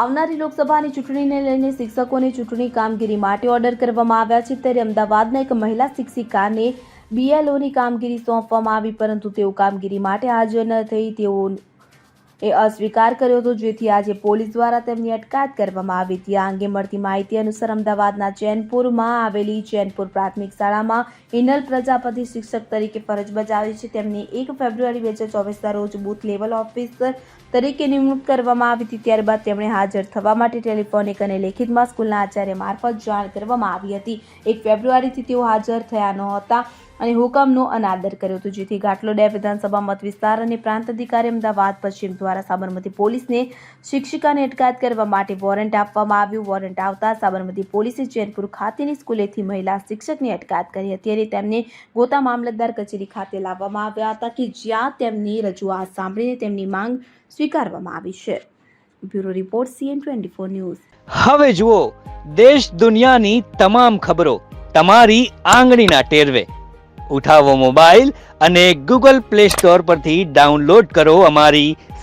આવનારી લોકસભાની ચૂંટણીને લઈને શિક્ષકોની ચૂંટણી કામગીરી માટે ઓર્ડર કરવામાં આવ્યા છે. ત્યારે અમદાવાદના એક મહિલા શિક્ષિકાને બીએલઓની કામગીરી સોંપવામાં આવી, પરંતુ તેઓ કામગીરી માટે હાજર ન થઈ. તેઓ એ અસ્વીકાર કર્યો હતો. જેથી આજે પોલીસ દ્વારા તેમની અટકાયત કરવામાં આવી હતી. આ અંગે મળતી માહિતી અનુસાર અમદાવાદના ચેનપુરમાં આવેલી ચેનપુર પ્રાથમિક શાળામાં હિનલ પ્રજાપતિ શિક્ષક તરીકે ફરજ બજાવે છે. તેમની એક ફેબ્રુઆરી બે હજાર ચોવીસના રોજ બૂથ લેવલ ઓફિસર તરીકે નિમણૂક કરવામાં આવી હતી. ત્યારબાદ તેમણે હાજર થવા માટે ટેલિફોનિક અને લેખિતમાં સ્કૂલના આચાર્ય મારફત જાણ કરવામાં આવી હતી. એક ફેબ્રુઆરીથી તેઓ હાજર થયા નહોતા અને હુકમનો અનાદર કર્યો હતો. જેથી ગાટલોડિયા વિધાનસભા મત વિસ્તાર અને પ્રાંત અધિકારી અમદાવાદ, પશ્ચિમ દ્વારા સાબરમતી પોલીસને શિક્ષિકાને અટકાયત કરવા માટે વોરંટ આપવામાં આવ્યું. વોરંટ આવતા સાબરમતી પોલીસે ચેનપુર ખાતેની સ્કૂલેથી મહિલા શિક્ષકની અટકાયત કરી હતી અને તેમને ગોતા મામલતદાર કચેરી ખાતે લાવવામાં આવ્યા હતા કે જ્યાં તેમની રજૂઆત સાંભળીને તેમની માંગ સ્વીકારવામાં આવી છે. Bureau report CN twenty four news. હવે જુઓ, દેશ દુનિયાની તમામ ખબરો તમારી આંગળીના ટેરવે. ઉઠાવો મોબાઈલ અને ગૂગલ પ્લે સ્ટોર પરથી ડાઉનલોડ કરો અમારી